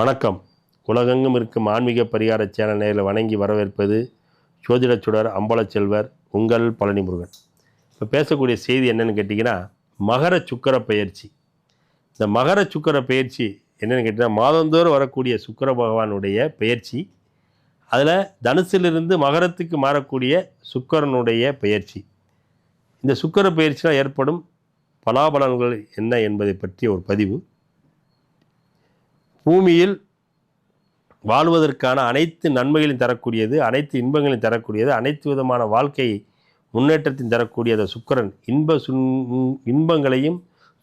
வணக்கம். உலகெங்கும் இருக்கும் ஆன்மீக பரிகார சேனல் நேரில் வணங்கி வரவேற்பது ஜோதிடச் சுடர் அம்பலச்செல்வர் உங்கள் பழனி முருகன் இப்போ பேசக்கூடிய செய்தி என்னென்னு கேட்டிங்கன்னா மகர சுக்கர பயிற்சி. இந்த மகர சுக்கர பயிற்சி என்னென்னு கேட்டிங்கன்னா மாதந்தோறும் வரக்கூடிய சுக்கிர பகவானுடைய பயிற்சி. அதில் தனுசிலிருந்து மகரத்துக்கு மாறக்கூடிய சுக்கரனுடைய பயிற்சி. இந்த சுக்கர பயிற்சினால் ஏற்படும் பலாபலன்கள் என்ன என்பதை பற்றிய ஒரு பதிவு. பூமியில் வாழ்வதற்கான அனைத்து நன்மைகளையும் தரக்கூடியது அனைத்து இன்பங்களையும் தரக்கூடியது அனைத்து விதமான வாழ்க்கை முன்னேற்றத்தையும் தரக்கூடிய அந்த சுக்கரன். இன்ப சுன் இன்பங்களையும்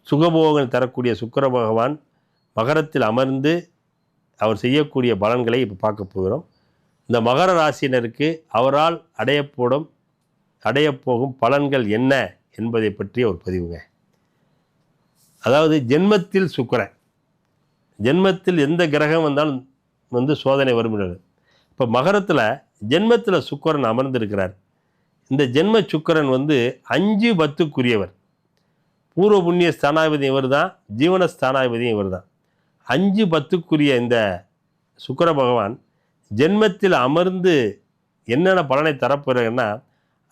சுகபோகம் தரக்கூடிய சுக்கர பகவான் மகரத்தில் அமர்ந்து அவர் செய்யக்கூடிய பலன்களை இப்போ பார்க்க போகிறோம். இந்த மகர ராசியினருக்கு அவரால் அடையப்படும் அடையப்போகும் பலன்கள் என்ன என்பதை பற்றிய ஒரு பதிவுங்க. அதாவது ஜென்மத்தில் சுக்கரன். ஜென்மத்தில் எந்த கிரகம் வந்தாலும் வந்து சோதனை வருகிறது. இப்போ மகரத்தில் ஜென்மத்தில் சுக்கரன் அமர்ந்திருக்கிறார். இந்த ஜென்ம சுக்கரன் வந்து அஞ்சு பத்துக்குரியவர். பூர்வ புண்ணிய ஸ்தானாதிபதி இவர் தான் ஜீவன ஸ்தானாதிபதியும் இவர் தான் அஞ்சு பத்துக்குரிய இந்த சுக்கர பகவான் ஜென்மத்தில் அமர்ந்து என்னென்ன பலனை தரப்போகிறார்னா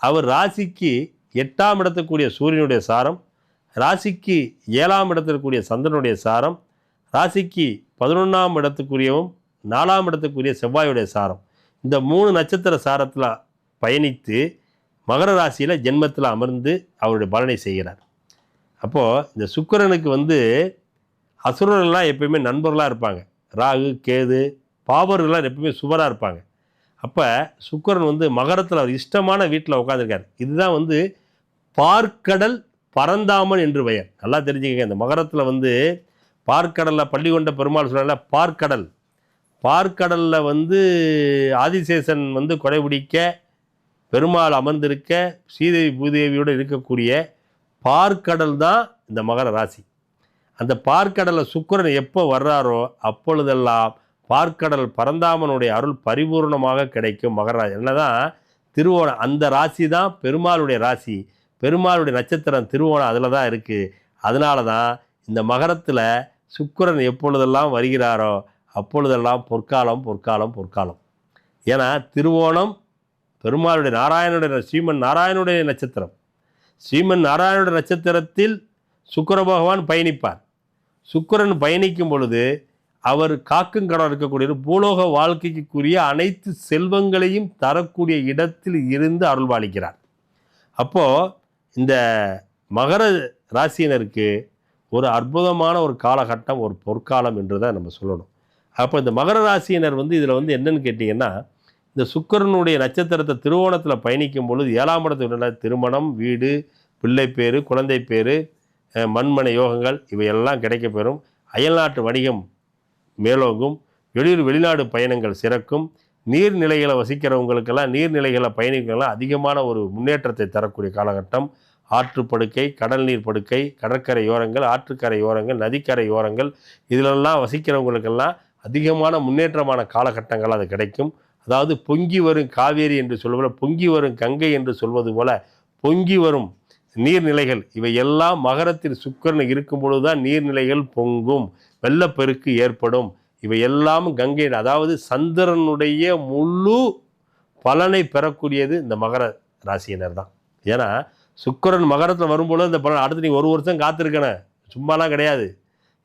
அவர் ராசிக்கு எட்டாம் இடத்துக்கூடிய சூரியனுடைய சாரம் ராசிக்கு ஏழாம் இடத்திற்குரிய சந்திரனுடைய சாரம் ராசிக்கு பதினொன்றாம் இடத்துக்குரியவும் நாலாம் இடத்துக்குரிய செவ்வாயுடைய சாரம். இந்த மூணு நட்சத்திர சாரத்தில் பயணித்து மகர ராசியில் ஜென்மத்தில் அமர்ந்து அவருடைய பலனை செய்கிறார். அப்போது இந்த சுக்கிரனுக்கு வந்து அசுரர்கள்லாம் எப்பயுமே நண்பர்களாக இருப்பாங்க. ராகு கேது பாபர்கள்லாம் எப்பயுமே சுவராக இருப்பாங்க. அப்போ சுக்கரன் வந்து மகரத்தில் அவர் இஷ்டமான வீட்டில் உட்காந்துருக்கார் இதுதான் வந்து பார்க்கடல் பரந்தாமன் என்று பெயர். நல்லா தெரிஞ்சுக்கங்க. இந்த மகரத்தில் வந்து பார்க்கடலில் பள்ளி கொண்ட பெருமாள் சொல்லல பார்க்கடல். பார்க்கடலில் வந்து ஆதிசேஷன் வந்து கொடைபிடிக்க பெருமாள் அமர்ந்திருக்க ஸ்ரீதேவி பூதேவியோடு இருக்கக்கூடிய பார்க்கடல் தான் இந்த மகர ராசி. அந்த பார்க்கடலில் சுக்கரன் எப்போ வர்றாரோ அப்பொழுதெல்லாம் பார்க்கடல் பரந்தாமனுடைய அருள் பரிபூர்ணமாக கிடைக்கும் மகர ராசி. என்னதான்? திருவோணம் அந்த ராசி தான் பெருமாளுடைய ராசி. பெருமாளுடைய நட்சத்திரம் திருவோணம் அதில் தான் இருக்குது அதனால தான் இந்த மகரத்தில் சுக்கிரன் எப்பொழுதெல்லாம் வருகிறாரோ அப்பொழுதெல்லாம் பொற்காலம் பொற்காலம் பொற்காலம். ஏன்னா திருவோணம் பெருமாளுடைய நாராயணுடைய ஸ்ரீமன் நாராயணனுடைய நட்சத்திரம். ஸ்ரீமன் நாராயணனுடைய நட்சத்திரத்தில் சுக்கர பகவான் பயணிப்பார். சுக்கிரன் பயணிக்கும் பொழுது அவர் காக்கும் கடன் இருக்கக்கூடிய பூலோக வாழ்க்கைக்குரிய அனைத்து செல்வங்களையும் தரக்கூடிய இடத்தில் இருந்து அருள்பாலிக்கிறார். அப்போது இந்த மகர ராசியினருக்கு ஒரு அற்புதமான ஒரு காலகட்டம் ஒரு பொற்காலம் என்று தான் நம்ம சொல்லணும். அப்போ இந்த மகர ராசியினர் வந்து இதில் வந்து என்னன்னு கேட்டிங்கன்னா இந்த சுக்கிரனுடைய நட்சத்திரத்தை திருவோணத்தில் பயணிக்கும் பொழுது ஏழாம் இடத்துல திருமணம் வீடு பிள்ளை பேர் குழந்தை பேர் மண்மனை யோகங்கள் இவையெல்லாம் கிடைக்கப்பெறும். அயல்நாட்டு வணிகம் மேலோங்கும் வெளியூர் வெளிநாடு பயணங்கள் சிறக்கும். நீர்நிலைகளை வசிக்கிறவங்களுக்கெல்லாம் நீர்நிலைகளை பயணிக்கலாம் அதிகமான ஒரு முன்னேற்றத்தை தரக்கூடிய காலகட்டம். ஆற்றுப்படுக்கை கடல் நீர் படுக்கை கடற்கரை ஓரங்கள் ஆற்றுக்கரை ஓரங்கள் நதிக்கரை ஓரங்கள் இதிலெல்லாம் வசிக்கிறவங்களுக்கெல்லாம் அதிகமான முன்னேற்றமான காலகட்டங்கள் அது கிடைக்கும். அதாவது பொங்கி வரும் காவேரி என்று சொல்வது பொங்கி வரும் கங்கை என்று சொல்வது போல பொங்கி வரும் நீர்நிலைகள் இவை எல்லாம் மகரத்தில் சுக்கரன் இருக்கும் பொழுதுதான் நீர்நிலைகள் பொங்கும் வெள்ளப்பெருக்கு ஏற்படும். இவை எல்லாம் கங்கை அதாவது சந்திரனுடைய முழு பலனை பெறக்கூடியது இந்த மகர ராசியினர் தான் ஏன்னா சுக்கிரன் மகரத்தில் வரும்பொழுது இந்த பலன் அடுத்து நீங்கள் ஒரு வருஷம் காத்திருக்கணும் சும்மாலாம் கிடையாது.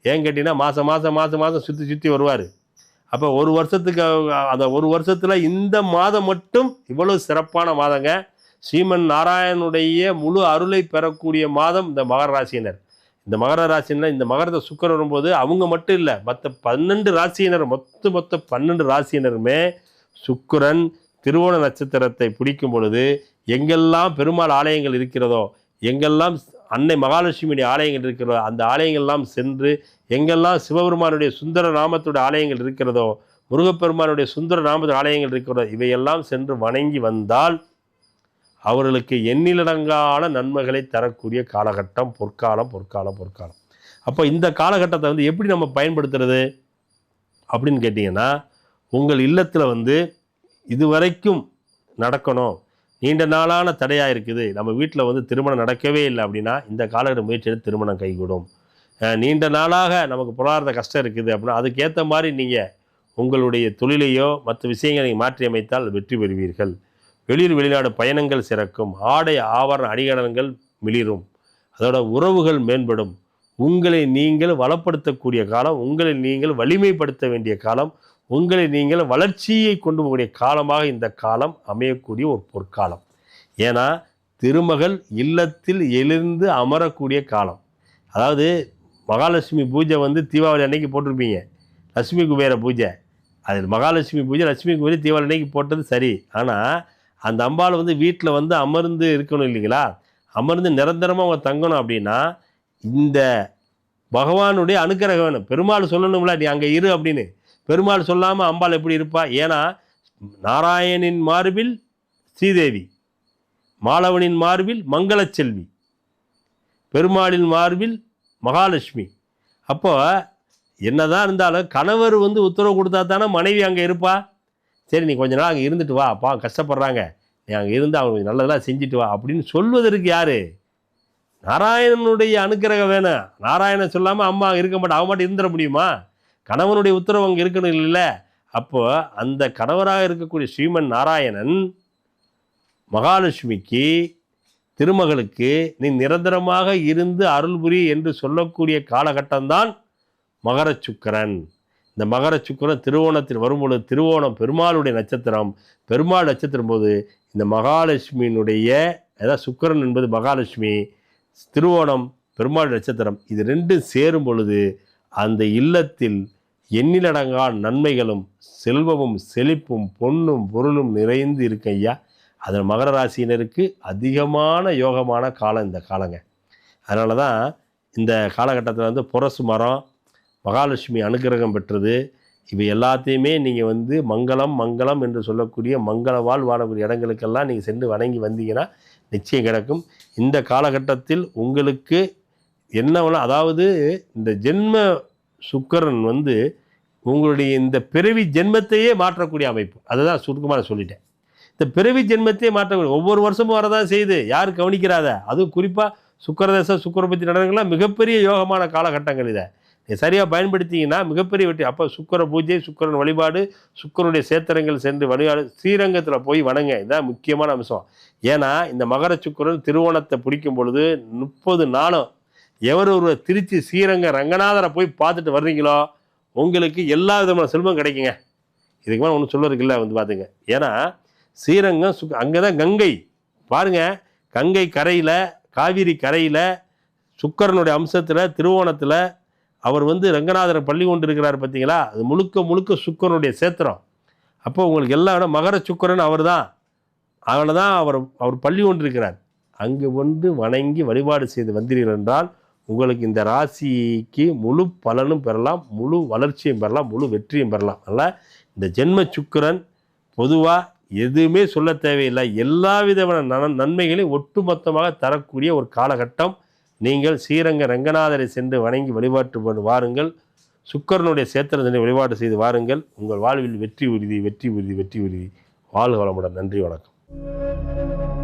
ஏன் கேட்டிங்கன்னா மாதம் மாதம் மாதம் மாதம் சுற்றி சுற்றி வருவார். அப்போ ஒரு வருஷத்துக்கு அந்த ஒரு வருஷத்தில் இந்த மாதம் மட்டும் இவ்வளவு சிறப்பான மாதங்க. ஸ்ரீமன் நாராயணனுடைய முழு அருளை பெறக்கூடிய மாதம் இந்த மகர ராசியினர். இந்த மகர ராசியினர் இந்த மகரத்தை சுக்கரன் வரும்போது அவங்க மட்டும் இல்லை மற்ற பன்னெண்டு ராசியினர் மொத்த மொத்த பன்னெண்டு ராசியினருமே சுக்கிரன் திருவோண நட்சத்திரத்தை பிடிக்கும் பொழுது எங்கெல்லாம் பெருமாள் ஆலயங்கள் இருக்கிறதோ எங்கெல்லாம் அன்னை மகாலட்சுமியுடைய ஆலயங்கள் இருக்கிறதோ அந்த ஆலயங்கள்லாம் சென்று எங்கெல்லாம் சிவபெருமானுடைய சுந்தர நாமத்துடைய ஆலயங்கள் இருக்கிறதோ முருகப்பெருமானுடைய சுந்தர நாமத்துடைய ஆலயங்கள் இருக்கிறதோ இவையெல்லாம் சென்று வணங்கி வந்தால் அவர்களுக்கு எண்ணிலடங்கான நன்மைகளை தரக்கூடிய காலகட்டம் பொற்காலம் பொற்காலம் பொற்காலம். அப்போ இந்த காலகட்டத்தை வந்து எப்படி நம்ம பயன்படுத்துறது அப்படின்னு கேட்டிங்கன்னா உங்கள் இல்லத்தில் வந்து இதுவரைக்கும் நடக்கணும். நீண்ட நாளான தடையாக இருக்குது. நம்ம வீட்டில் வந்து திருமணம் நடக்கவே இல்லை அப்படின்னா இந்த காலகட்ட முயற்சி எடுத்து திருமணம் கைகூடும். நீண்ட நாளாக நமக்கு பொருளாதார கஷ்டம் இருக்குது அப்படின்னா அதுக்கேற்ற மாதிரி நீங்கள் உங்களுடைய தொழிலையோ மற்ற விஷயங்களை மாற்றி அமைத்தால் வெற்றி பெறுவீர்கள். வெளியூர் வெளிநாடு பயணங்கள் சிறக்கும். ஆடை ஆவரண அணிகலன்கள் மிளிரும். அதோட உறவுகள் மேம்படும். உங்களை நீங்கள் வளப்படுத்தக்கூடிய காலம் உங்களை நீங்கள் வலிமைப்படுத்த வேண்டிய காலம் உங்களை நீங்கள் வளர்ச்சியை கொண்டு போகக்கூடிய காலமாக இந்த காலம் அமையக்கூடிய ஒரு பொற்காலம். ஏன்னா திருமகள் இல்லத்தில் எழுந்து அமரக்கூடிய காலம். அதாவது மகாலட்சுமி பூஜை வந்து தீபாவளி அன்னைக்கு போட்டிருப்பீங்க. லட்சுமி குபேர பூஜை. அது மகாலட்சுமி பூஜை லட்சுமி குபேர தீபாவளி அன்னைக்கு போட்டது சரி. ஆனால் அந்த அம்பாள் வந்து வீட்டில் வந்து அமர்ந்து இருக்கணும் இல்லைங்களா? அமர்ந்து நிரந்தரமாக அவங்க தங்கணும் அப்படின்னா இந்த பகவானுடைய அனுக்கிரகம் வேணும். பெருமாள் சொல்லணும்ல நீ அங்கே இரு அப்படின்னு. பெருமாள் சொல்லாமல் அம்பாள் எப்படி இருப்பா? ஏன்னா நாராயணின் மார்பில் ஸ்ரீதேவி மாலவனின் மார்பில் மங்களச்செல்வி பெருமாளின் மார்பில் மகாலட்சுமி. அப்போ என்னதான் இருந்தாலும் கணவர் வந்து உத்தரவு கொடுத்தா தானே மனைவி அங்கே இருப்பா? சரி நீ கொஞ்ச நாள் அங்கே இருந்துட்டு வா. அப்பா கஷ்டப்படுறாங்க. நீ அங்கே இருந்து அவங்க கொஞ்சம் நல்லதெல்லாம் செஞ்சுட்டு வா அப்படின்னு சொல்வதற்கு யார்? நாராயணனுடைய அனுக்கிரகம் வேணும். நாராயணன் சொல்லாமல் அம்மா அங்கே இருக்க மாட்டேன் அவன் மட்டும் இருந்துட முடியுமா? கணவனுடைய உத்தரவு அங்கே இருக்கணும் இல்லைல்ல அப்போ அந்த கணவராக இருக்கக்கூடிய ஸ்ரீமன் நாராயணன் மகாலட்சுமிக்கு திருமகளுக்கு நீ நிரந்தரமாக இருந்து அருள்புரி என்று சொல்லக்கூடிய காலகட்டம்தான் மகர சுக்கரன். இந்த மகர சுக்கிரன் திருவோணத்தில் வரும்பொழுது திருவோணம் பெருமாளுடைய நட்சத்திரம். பெருமாள் நட்சத்திரம் போது இந்த மகாலட்சுமியினுடைய அதாவது சுக்கரன் என்பது மகாலட்சுமி திருவோணம் பெருமாள் நட்சத்திரம் இது ரெண்டும் சேரும் பொழுது அந்த இல்லத்தில் எண்ணிலடங்கா நன்மைகளும் செல்வமும் செழிப்பும் பொன்னும் பொருளும் நிறைந்து இருக்கு ஐயா அதில் மகர ராசியினருக்கு அதிகமான யோகமான காலம் இந்த காலங்க. அதனால தான் இந்த காலகட்டத்தில் வந்து புரசு மரம் மகாலட்சுமி அனுகிரகம் பெற்றது. இவை எல்லாத்தையுமே நீங்கள் வந்து மங்களம் மங்களம் என்று சொல்லக்கூடிய மங்கள வாழ் வாழக்கூடிய இடங்களுக்கெல்லாம் நீங்கள் சென்று வணங்கி வந்தீங்கன்னா நிச்சயம் கிடக்கும். இந்த காலகட்டத்தில் உங்களுக்கு என்ன அதாவது இந்த ஜென்ம சுக்கரன் வந்து உங்களுடைய இந்த பிறவி ஜென்மத்தையே மாற்றக்கூடிய அமைப்பு. அதை தான் சுருக்கமாக சொல்லிட்டேன். இந்த பிறவி ஜென்மத்தையே மாற்றக்கூடிய ஒவ்வொரு வருஷமும் வரதான் செய்யுது யார் கவனிக்கிறாத? அதுவும் குறிப்பாக சுக்கரதச சுக்கரபத்தி நடனங்கள்லாம் மிகப்பெரிய யோகமான காலகட்டங்கள் இதை. நீ சரியாக பயன்படுத்திங்கன்னா மிகப்பெரிய வெற்றி. அப்போ சுக்கர பூஜை சுக்கரன் வழிபாடு சுக்கரனுடைய சேத்திரங்கள் சென்று வழிபாடு ஸ்ரீரங்கத்தில் போய் வணங்க. இதுதான் முக்கியமான அம்சம். ஏன்னா இந்த மகர சுக்கரன் திருவோணத்தை பிடிக்கும் பொழுது முப்பது நாளும் எவர் ஒரு திருச்சி ஸ்ரீரங்க ரங்கநாதரை போய் பார்த்துட்டு வர்றீங்களோ உங்களுக்கு எல்லா விதமான செல்வம் கிடைக்குங்க. இதுக்கு மேலே ஒன்றும் சொல்லுறதுக்கு இல்லை வந்து பார்த்துங்க ஏன்னா ஸ்ரீரங்கம் சு அங்கே தான் கங்கை. பாருங்க கங்கை கரையில் காவிரி கரையில் சுக்கரனுடைய அம்சத்தில் திருவோணத்தில் அவர் வந்து ரங்கநாதரை பள்ளி கொண்டு இருக்கிறார் பார்த்தீங்களா அது முழுக்க முழுக்க சுக்கரனுடைய சேத்திரம். அப்போ உங்களுக்கு எல்லா இடம் மகர சுக்கரன் அவர் தான் அவனை தான் அவர் அவர் பள்ளி கொண்டு இருக்கிறார். அங்கு வந்து வணங்கி வழிபாடு செய்து வந்தீர்கள் என்றால் உங்களுக்கு இந்த ராசிக்கு முழு பலனும் பெறலாம் முழு வளர்ச்சியும் பெறலாம் முழு வெற்றியும் பெறலாம். அதனால் இந்த ஜென்ம சுக்கிரன் பொதுவாக எதுவுமே சொல்ல தேவையில்லை. எல்லா விதமான நன் நன்மைகளையும் ஒட்டுமொத்தமாக தரக்கூடிய ஒரு காலகட்டம். நீங்கள் ஸ்ரீரங்க ரங்கநாதரை சென்று வணங்கி வழிபாட்டு வாருங்கள். சுக்கரனுடைய சேத்திரத்தினை வழிபாடு செய்து வாருங்கள். உங்கள் வாழ்வில் வெற்றி உறுதி வெற்றி உறுதி வெற்றி உறுதி. வாழ்க வளமுடன். நன்றி வணக்கம்.